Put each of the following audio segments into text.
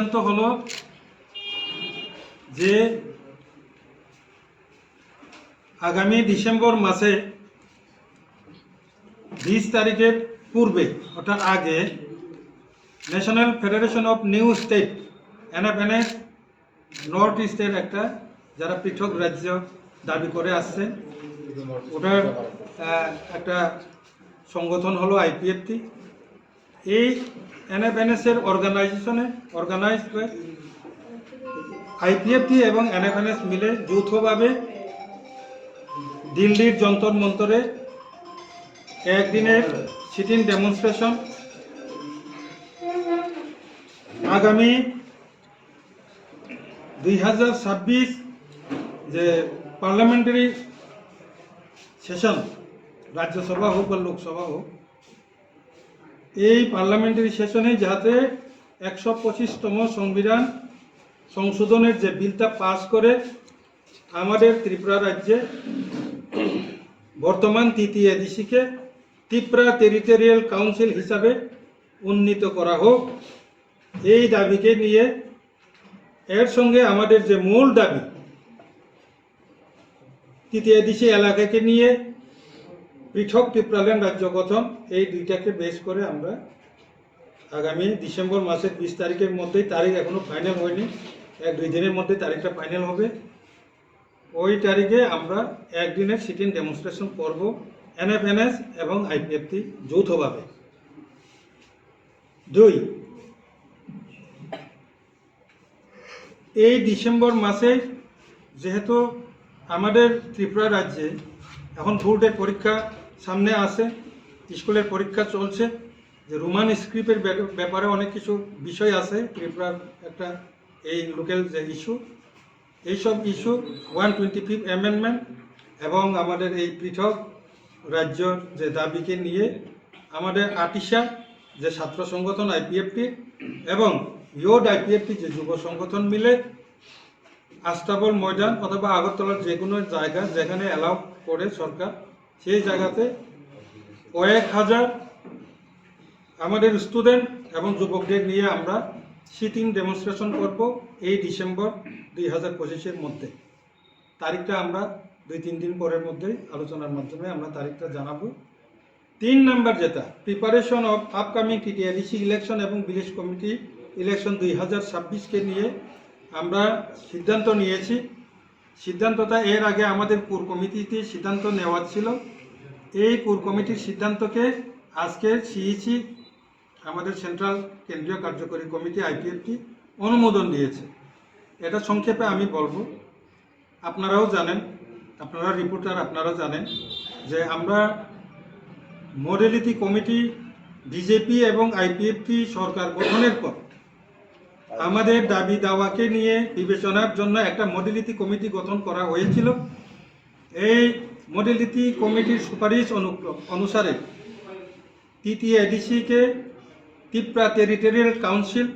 সিদ্ধান্ত হলো যে আগামী ডিসেম্বর মাসে বিশ তারিখের পূর্বে, অর্থাৎ আগে national federation of new state NFNS north ইস্টের একটা যারা পৃথক রাজ্য দাবি করে আসছে, ওটার একটা সংগঠন হলো আইপিএফটি এই এনএফএনএস এর অর্গানাইজেশনে অর্গানাইজ আইপিএফটি এবং এনএফএনএস মিলে যৌথভাবে দিল্লির যন্তর মন্তরে একদিনের সিটিং ডেমনস্ট্রেশন আগামী দুই হাজার ছাব্বিশ যে পার্লামেন্টারি সেশন রাজ্যসভা হোক বা লোকসভা হোক এই পার্লামেন্টারি সেশনে যাতে একশো পঁচিশতম সংবিধান সংশোধনের যে বিলটা পাস করে আমাদের ত্রিপুরা রাজ্যে বর্তমান তৃতীয় এডিসিকে ত্রিপুরা টেরিটোরিয়াল কাউন্সিল হিসাবে উন্নীত করা হোক, এই দাবিকে নিয়ে এর সঙ্গে আমাদের যে মূল দাবি তৃতীয় এডিসি এলাকাকে নিয়ে পৃথক ত্রিপুরাল্যান্ড রাজ্য গঠন, এই দুইটাকে বেশ করে আমরা আগামী ডিসেম্বর মাসের বিশ তারিখের মধ্যেই তারিখ এখনও ফাইনাল হয়নি। এক দুই দিনের মধ্যে তারিখটা ফাইনাল হবে। ওই তারিখে আমরা একদিনের সিটিং ডেমনস্ট্রেশন করব এনএফএনএস এবং আইপিএফটি যৌথভাবে। দুই, এই ডিসেম্বর মাসে যেহেতু আমাদের ত্রিপুরা রাজ্যে এখন বোর্ডের পরীক্ষা সামনে আসে স্কুলের পরীক্ষা চলছে। যে রোমান স্ক্রিপ্টের ব্যাপারে অনেক কিছু বিষয় আছে, ত্রিপুরার একটা এই লোকাল যে ইস্যু এইসব issue one twenty fifth amendment এবং আমাদের এই পৃথক রাজ্যর যে দাবিকে নিয়ে আমাদের আটিশা যে ছাত্র সংগঠন আইপিএফটি এবং ইয়োড আইপিএফটি যে যুব সংগঠন মিলে আস্তাবল ময়দান অথবা আগরতলার যে কোনো জায়গা যেখানে অ্যালাউ করে সরকার সেই জায়গাতে কয়েক হাজার আমাদের স্টুডেন্ট এবং যুবকদের নিয়ে আমরা সিটিং ডেমনস্ট্রেশন করব এই ডিসেম্বর দুই হাজার পঁচিশের মধ্যে। তারিখটা আমরা দুই তিন দিন পরের মধ্যেই আলোচনার মাধ্যমে আমরা তারিখটা জানাব। তিন নাম্বার যেটা preparation of upcoming TTRDC election এবং ভিলেজ কমিটি ইলেকশন দুই হাজার ছাব্বিশকে নিয়ে আমরা সিদ্ধান্ত নিয়েছি। সিদ্ধান্তটা এর আগে আমাদের পুর কমিটিতে সিদ্ধান্ত নেওয়া ছিল। এই পুর কমিটির সিদ্ধান্তকে আজকে সিইসি, আমাদের সেন্ট্রাল কেন্দ্রীয় কার্যকরী কমিটি, আইপিএফটি, অনুমোদন দিয়েছে। এটা সংক্ষেপে আমি বলব। আপনারাও জানেন, আপনারা রিপোর্টার আপনারা জানেন যে আমরা মডেলিটি কমিটি, বিজেপি এবং আইপিএফটি সরকার গঠনের পর আমাদের দাবি দাওয়াকে নিয়ে বিবেচনার জন্য একটা মডেলিটি কমিটি গঠন করা হয়েছিল। এই মডেলিটি কমিটির সুপারিশ অনুসারে তৃতীয় এডিসিকে ত্রিপুরা টেরিটোরিয়াল কাউন্সিল,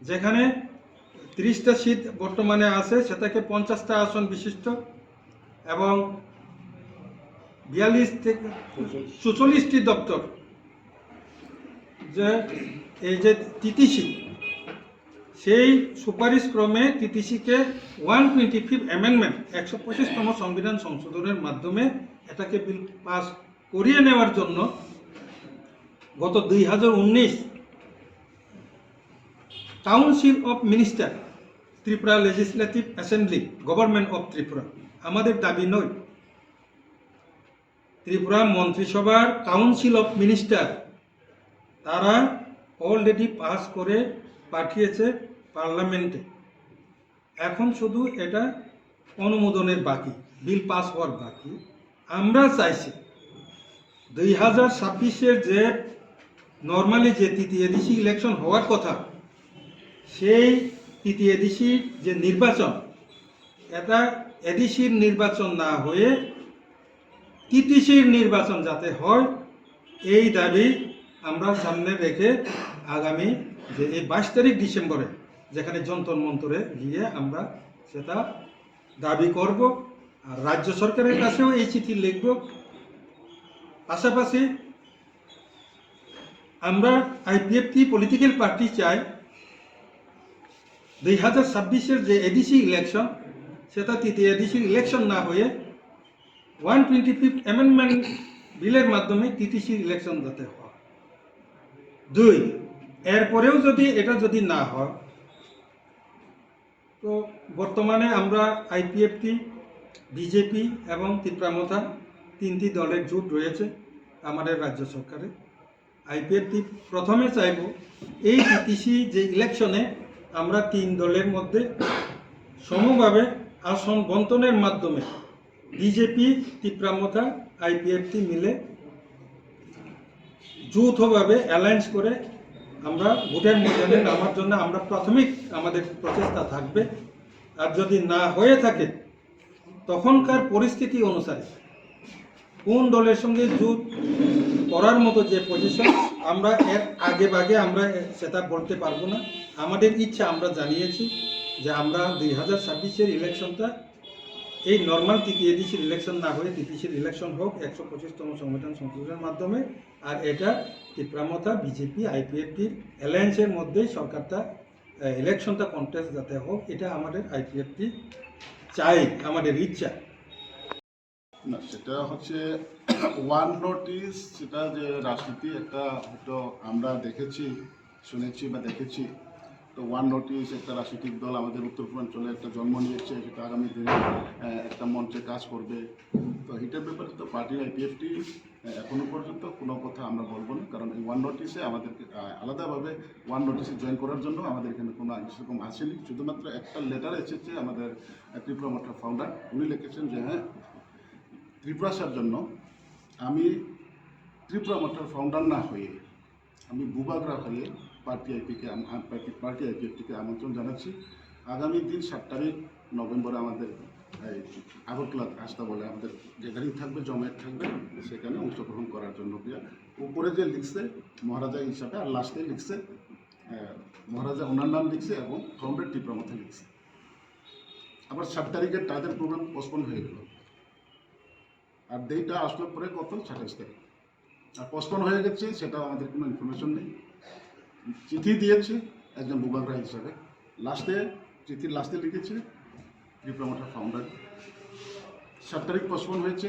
যেখানে তিরিশটা সিট বর্তমানে আছে, সেটাকে পঞ্চাশটা আসন বিশিষ্ট এবং বিয়াল্লিশ থেকে চুচল্লিশটি দপ্তর। যে এই যে তিতিসি সেই সুপারিশ ক্রমে টিটিসিকে ওয়ান টোয়েন্টি ফিফ অ্যামেন্ডমেন্ট একশো পঁচিশতম সংবিধান সংশোধনের মাধ্যমে এটাকে বিল পাস করিয়ে নেওয়ার জন্য গত দুই হাজার উনিশ council of minister Tripura legislative assembly government of Tripura. আমাদের দাবি নয়। ত্রিপুরা মন্ত্রিসভার কাউন্সিল অফ মিনিস্টার তারা অলরেডি পাস করে পাঠিয়েছে। পার্লামেন্টে। এখন শুধু এটা অনুমোদনের বাকি, বিল পাস হওয়ার বাকি। আমরা চাইছি দুই হাজার ছাব্বিশের যে নর্মালি যে তৃতীয় এডিসি ইলেকশন হওয়ার কথা, সেই তৃতীয় যে নির্বাচন, এটা এডিসির নির্বাচন না হয়ে টিটিসির নির্বাচন যাতে হয়, এই দাবি আমরা সামনে রেখে আগামী যে এই বাইশ তারিখ ডিসেম্বরে যেখানে যন্তর মন্তরে গিয়ে আমরা সেটা দাবি করব আর রাজ্য সরকারের কাছেও এই চিঠি লিখব। পাশাপাশি আমরা আইপিএফটি পলিটিক্যাল পার্টি চাই। দুই হাজার ছাব্বিশের যে এডিসি ইলেকশন, সেটা তৃতীয় এডিসি ইলেকশন না হয়ে ওয়ান টোয়েন্টি ফিফথ অ্যামেন্ডমেন্ট বিলের মাধ্যমে টিটিসির ইলেকশন যাতে হয়। দুই, এরপরেও যদি এটা যদি না হয় তো বর্তমানে আমরা আইপিএফটি বিজেপি এবং ত্রিপ্রামথা তিনটি দলের জোট রয়েছে আমাদের রাজ্য সরকারে। আইপিএফটি প্রথমে চাইব এই টিটিসি যে ইলেকশনে আমরা তিন দলের মধ্যে সমভাবে আসন বন্টনের মাধ্যমে বিজেপি ত্রিপ্রামথা আইপিএফটি মিলে যৌথভাবে অ্যালায়েন্স করে আমরা ভোটের ময়দানে নামার জন্য আমরা প্রাথমিক আমাদের প্রচেষ্টা থাকবে। আর যদি না হয়ে থাকে, তখনকার পরিস্থিতি অনুসারে কোন দলের সঙ্গে জোট করার মতো যে পজিশন আমরা এর আগে বাগে আমরা সেটা বলতে পারব না। আমাদের ইচ্ছা আমরা জানিয়েছি যে আমরা দুই হাজার ছাব্বিশের ইলেকশনটা এই নর্মাল টিপিএডিসির ইলেকশন না হয়ে টিপিসির ইলেকশন হোক, একশো পঁচিশতম সংবিধান সংশোধনের মাধ্যমে, আর এটা ত্রিপ্রামতা বিজেপি আইপিএফটির অ্যালায়েন্সের মধ্যেই সরকারটা ইলেকশনটা কন্টেস্ট যাতে হোক, এটা আমাদের আইপিএফটি চাই আমাদের ইচ্ছা। না, সেটা হচ্ছে ওয়ান নোটিস সেটা যে রাজনীতি একটা হয়তো আমরা দেখেছি, শুনেছি বা দেখেছি তো ওয়ান নোটিস একটা রাজনৈতিক দল আমাদের উত্তর পূর্বাঞ্চলে একটা জন্ম নিয়েছে, সেটা আগামী দিনে একটা মঞ্চে কাজ করবে। তো এটার ব্যাপারে তো পার্টির আইপিএফটি এখনও পর্যন্ত কোনো কথা আমরা বলব না, কারণ এই ওয়ান নোটিসে আমাদেরকে আলাদাভাবে ওয়ান নোটিসে জয়েন করার জন্য আমাদের এখানে কোনো সেরকম আসেনি। শুধুমাত্র একটা লেটার এসেছে আমাদের ত্রিপুরা মঠের ফাউন্ডার উনি লিখেছেন যে হ্যাঁ ত্রিপুরাসার জন্য আমি ত্রিপুরা মঠের ফাউন্ডার না হয়ে, আমি বুবাগরা হয়ে পার্টি আইপিকে পার্টি আইপিএফটিকে আমন্ত্রণ জানাচ্ছি। আগামী দিন সাত তারিখ নভেম্বরে আমাদের আগরতলা আসতে বলে আমাদের গ্যাদারিং থাকবে, জমায়েত থাকবে। সেখানে অংশগ্রহণ করার জন্য উপরে যে লিখছে, মহারাজা হিসাবে, আর লাস্টে লিখছে মহারাজা ওনার নাম লিখছে এবং ফাউন্ডার ত্রিপুরা মঠে লিখছে। আবার সাত তারিখে তাদের প্রোগ্রাম পোস্টপোন হয়ে গেল। আর ডেটটা আসলো পরে কত? সাতাশ তারিখ। আর পোস্টপোন হয়ে গেছে সেটা আমাদের কোনো ইনফরমেশন নেই। চিঠি দিয়েছে একজন বুবাগরা হিসাবে। লাস্টে চিঠির লাস্টে লিখেছে ডিপ্লোমাটার ফাউন্ডার সাত তারিখ পোস্টপোন হয়েছে।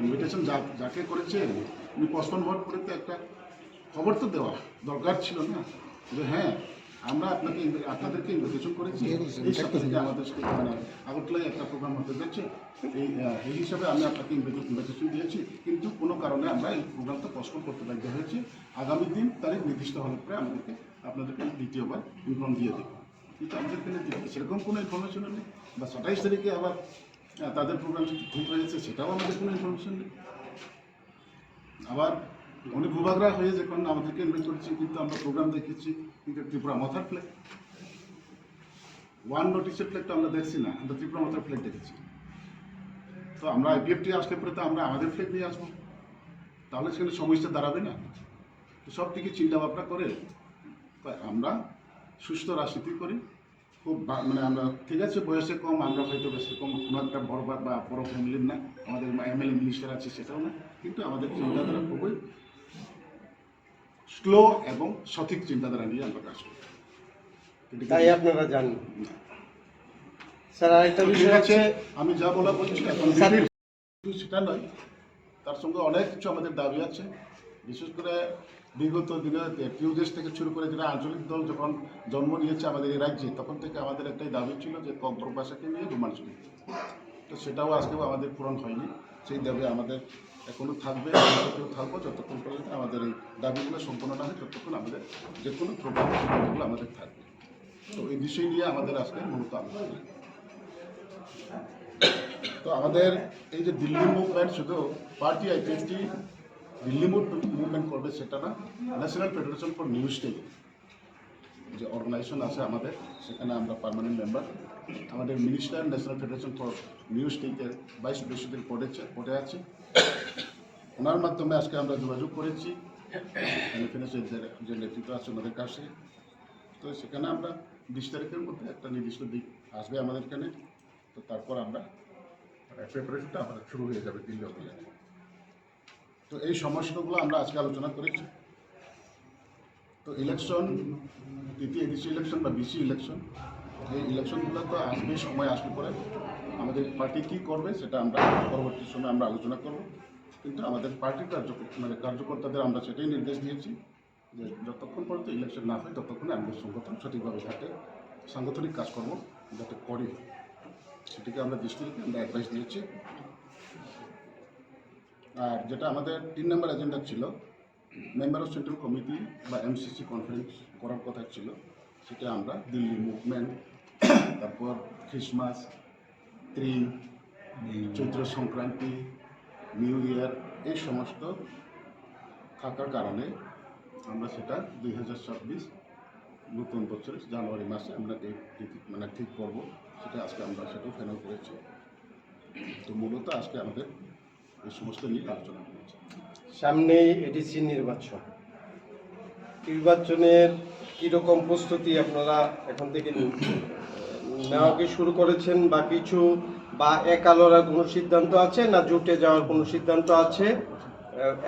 ইনভিটেশন যা, যাকে করেছে, উনি পোস্টপোন হওয়ার পরে তো একটা খবর তো দেওয়া দরকার ছিল না। যে হ্যাঁ আমরা আপনাকে আপনাদেরকে ইনভিটেশন করেছি। এই থেকে আমাদের সাথে মানে আগরতলায় একটা প্রোগ্রাম হতে যাচ্ছে। এই এই হিসাবে আমি আপনাকে ইনভিটেশন দিয়েছি। কিন্তু কোনো কারণে আমরা এই প্রোগ্রামটা পোস্টপোন করতে বাধ্য হয়েছি। আগামী দিন তারিখ নির্দিষ্ট হওয়ার পরে আমাদেরকে আপনাদেরকে দ্বিতীয়বার ইনফর্ম দিয়ে দেবো। কিন্তু আমাদের এখানে সেরকম কোনো ইনফরমেশন নেই। বা সাতাইশ তারিখে আবার তাদের প্রোগ্রাম ঠিক হয়েছে সেটাও আমাদের কোনো ইনফরমেশন নেই। আবার উনি ভূভাগরা হয়ে যখন আমাদেরকে ইনভাইট করেছি, কিন্তু আমরা প্রোগ্রাম দেখেছি কিন্তু ত্রিপুরা মাথার ফ্ল্যাগ ওয়ান নোটিসের ফ্ল্যাগটা আমরা দেখছি না, আমরা ত্রিপুরা মাথার ফ্ল্যাগ দেখেছি। তো আমরা আইপিএফটি আসলে পরে তো আমরা আমাদের ফ্ল্যাগ নিয়ে আসব। তাহলে সেখানে সমস্যা দাঁড়াবে না। তো সব দিকে চিন্তা ভাবনা করে আমরা সুস্থ রাজনীতি করি। খুব মানে আমরা, ঠিক আছে, বয়সে কম, আমরা হয়তো বেশি কম, কোনো একটা বড় বা বড় ফ্যামিলির না। আমাদের এমএলএ মিনিস্টার আছে সেটাও না। কিন্তু আমাদের চিন্তাধারা খুবই স্লো এবং সঠিক চিন্তাধারা নিয়ে আমরা কাজ করি। তাই আপনারা জানেন। স্যার আরেকটা বিষয় আছে আমি যা বলা বলছি এখন সেটা নয়। তার সঙ্গে অনেক কিছু আমাদের দাবি আছে। বিশেষ করে বিগত দিনে দেশ থেকে শুরু করে যেটা আঞ্চলিক দল যখন জন্ম নিয়েছে আমাদের এই রাজ্যে তখন থেকে আমাদের একটাই দাবি ছিল যে কন্ট্রোল নিয়ে রোমাঞ্চ তো সেটাও আজকেও আমাদের পূরণ হয়নি। সেই দাবি আমাদের এখনও থাকবে ভবিষ্যতেও থাকব, যতক্ষণ পর্যন্ত আমাদের এই দাবিগুলো সম্পূর্ণ না হয়, ততক্ষণ আমাদের যে কোনো প্রোগ্রাম সেগুলো আমাদের থাকবে। তো এই বিষয় নিয়ে আমাদের আজকে মূলত আলোচনা। তো আমাদের এই যে দিল্লি মুভমেন্ট শুধু পার্টি আইপিএফটি দিল্লি মুভমেন্ট করবে সেটা না national federation for news telling যে অর্গানাইজেশন আছে আমাদের সেখানে আমরা পার্মানেন্ট মেম্বার আমাদের minister national federation for news টেকের বাইশ প্রেসিডেন্ট পড়েছে পড়ে আছে। ওনার মাধ্যমে আজকে আমরা যোগাযোগ করেছি। যে যে নেতৃত্ব আছে ওনাদের কাছে। তো সেখানে আমরা বিশ তারিখের মধ্যে একটা নির্দিষ্ট দিক আসবে আমাদের এখানে। তো তারপর আমরা প্রিপারেশনটা আমাদের শুরু হয়ে যাবে দিল্লি অভিযানে তো এই সমস্যাগুলো আমরা আজকে আলোচনা করেছি। তো ইলেকশন তৃতীয় এডিসি ইলেকশন বা বিসি ইলেকশন এই ইলেকশনগুলো তো আসবে, সময় আসবে পরে আমাদের পার্টি কী করবে সেটা আমরা পরবর্তী সময় আমরা আলোচনা করব। কিন্তু আমাদের পার্টির কার্য মানে কার্যকর্তাদের আমরা সেটাই নির্দেশ দিয়েছি যে যতক্ষণ পর্যন্ত ইলেকশন না হয় ততক্ষণে আমাদের সংগঠন সঠিকভাবে ঘাটে সাংগঠনিক কাজকর্ম যাতে করি। সেটিকে আমরা দৃষ্টি রেখে আমরা অ্যাডভাইস দিয়েছি। আর যেটা আমাদের তিন নম্বর এজেন্ডা ছিল মেম্বার অফ সেন্ট্রাল কমিটি বা এমসিসি কনফারেন্স করার কথা ছিল, সেটা আমরা দিল্লি মুভমেন্ট, তারপর খ্রিসমাস ত্রিম চৈত্র সংক্রান্তি, নিউ ইয়ার, এই সমস্ত থাকার কারণে আমরা সেটা দুই হাজার ছাব্বিশ নতুন বছরের জানুয়ারি মাসে আমরা মানে ঠিক করব, সেটা আজকে আমরা সেটাও ফাইনাল করেছি। তো মূলত আজকে আমাদের এই সমস্ত নিয়ে আলোচনা করেছি সামনেই এডিসি নির্বাচন। নির্বাচনের কীরকম প্রস্তুতি আপনারা এখন থেকে নেওয়া কি শুরু করেছেন বা কিছু বা একালোর কোনো সিদ্ধান্ত আছে না জুটে যাওয়ার কোনো সিদ্ধান্ত আছে?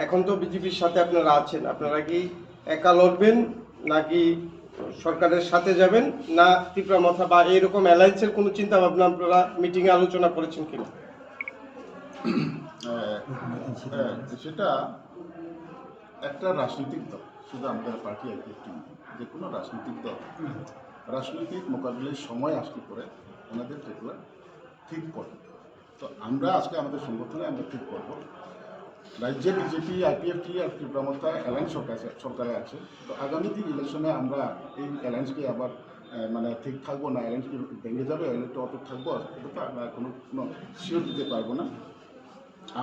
এখন তো বিজেপির সাথে আপনারা আছেন। আপনারা কি একা লড়বেন নাকি সরকারের সাথে যাবেন না ত্রিপুরা মাথা বা এরকম অ্যালায়েন্সের কোনো চিন্তা ভাবনা আপনারা মিটিংয়ে আলোচনা করেছেন কিনা? সেটা একটা রাজনৈতিক দল, শুধু আমাদের পার্টি একটি যে কোনো রাজনৈতিক দল। রাজনৈতিক মোকাবিলায় সময় আসলে পরে ওনাদের যেগুলো ঠিক করে তো আমরা আজকে আমাদের সংগঠনে আমরা ঠিক করব। রাজ্যে বিজেপি আইপিএফটি আর ত্রিপুরামতা অ্যালায়েন্স সরকার সরকারে আছে। তো আগামী দিন ইলেকশনে আমরা এই অ্যালায়েন্সকে আবার মানে ঠিক থাকব না অ্যালায়েন্স কি ভেঙে যাবে একটু অটুট থাকব এটা তো আমরা কোনো কোনো শিওর দিতে পারব না।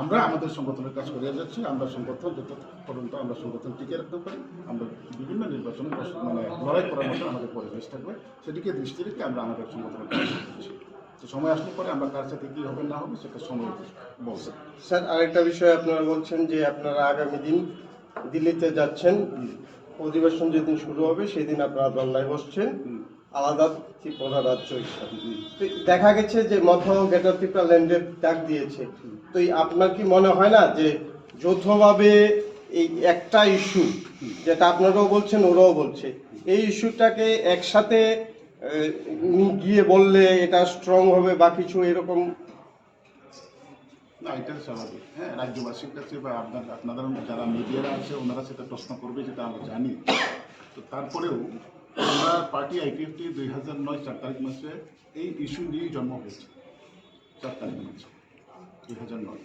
আমরা আমাদের সংগঠনের কাজ করে যাচ্ছি আমরা সংগঠন যত পর্যন্ত আমরা সংগঠন টিকে রাখতে পারি আমরা বিভিন্ন নির্বাচনে মানে লড়াই করার মতো আমাদের পরিবেশ থাকবে। সেটিকে দৃষ্টি রেখে আমরা আমাদের সংগঠনের কাজ করছি তো সময় আসলে পরে আমরা কার সাথে কী হবে না হবে সেটা সময় বলছে। স্যার আরেকটা বিষয় আপনারা বলছেন যে আপনারা আগামী দিন দিল্লিতে যাচ্ছেন। অধিবেশন যেদিন শুরু হবে সেদিন আপনারা দল্লায় বসছেন। আলাদা ত্রিপুরা রাজ্য দেখা গেছে যে মথাও গেটার ত্রিপুরা ল্যান্ডের ডাক দিয়েছে। তো আপনার কি মনে হয় না যে যৌথভাবে এই একটা ইস্যু যেটা আপনারাও বলছেন, ওরাও বলছে, এই ইস্যুটাকে একসাথে গিয়ে বললে এটা স্ট্রং হবে বা কিছু এরকম? না, এটা স্বাভাবিক। হ্যাঁ রাজ্যবাসীর কাছে বা আপনার, আপনাদের, যারা মিডিয়ারা আছে, ওনারা সেটা প্রশ্ন করবে যেটা আমরা জানি। তো তারপরেও আমরা পার্টি আইপিএফটি দুই হাজার নয় চার তারিখ মাসে এই ইস্যু নিয়েই জন্ম হয়েছে। চার তারিখ মাসে, দুই হাজার নয়।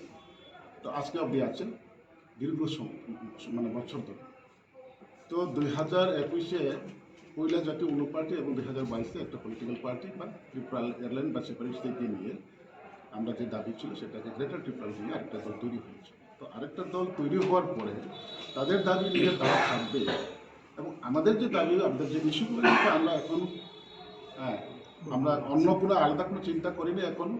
তো আজকে অবধি আছেন দীর্ঘ মানে বছর ধরে। তো দুই হাজার একুশে পয়লা জাতীয় উনো পার্টি এবং দুই হাজার বাইশে একটা পলিটিক্যাল পার্টি বা ত্রিপুরা এয়ারলাইন বা সেপারেটসদেরকে নিয়ে আমরা যে দাবি ছিল সেটাকে গ্রেটার ত্রিপুরা নিয়ে আরেকটা দল তৈরি হয়েছে। তো আরেকটা দল তৈরি হওয়ার পরে তাদের দাবি নিয়ে তারা থাকবে এবং আমাদের যে দাবি আমাদের যে ইস্যুগুলো আমরা এখন হ্যাঁ আমরা অন্য কোনো আলাদা কোনো চিন্তা করিনি এখন।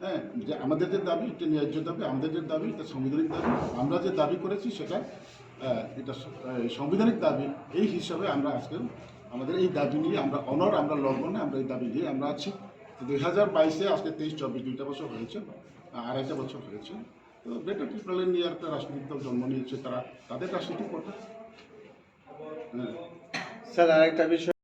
হ্যাঁ যে আমাদের যে দাবি এটা ন্যায্য দাবি আমাদের যে দাবি এটা সাংবিধানিক দাবি। আমরা যে দাবি করেছি সেটা আহ, এটা স- সাংবিধানিক দাবি। এই হিসাবে আমরা আজকে আমাদের এই দাবি নিয়ে আমরা অনর আমরা লড়বো না আমরা এই দাবি নিয়ে আমরা আছি। দুই হাজার বাইশে আজকে তেইশ চব্বিশ দুইটা বছর হয়েছে আড়াইটা বছর হয়েছে। তো বেটার ট্রিপলেন নিয়ে একটা রাজনৈতিক দল জন্ম নিয়েছে তারা তাদের রাজনীতি হ্যাঁ স্যার আরেকটা বিষয়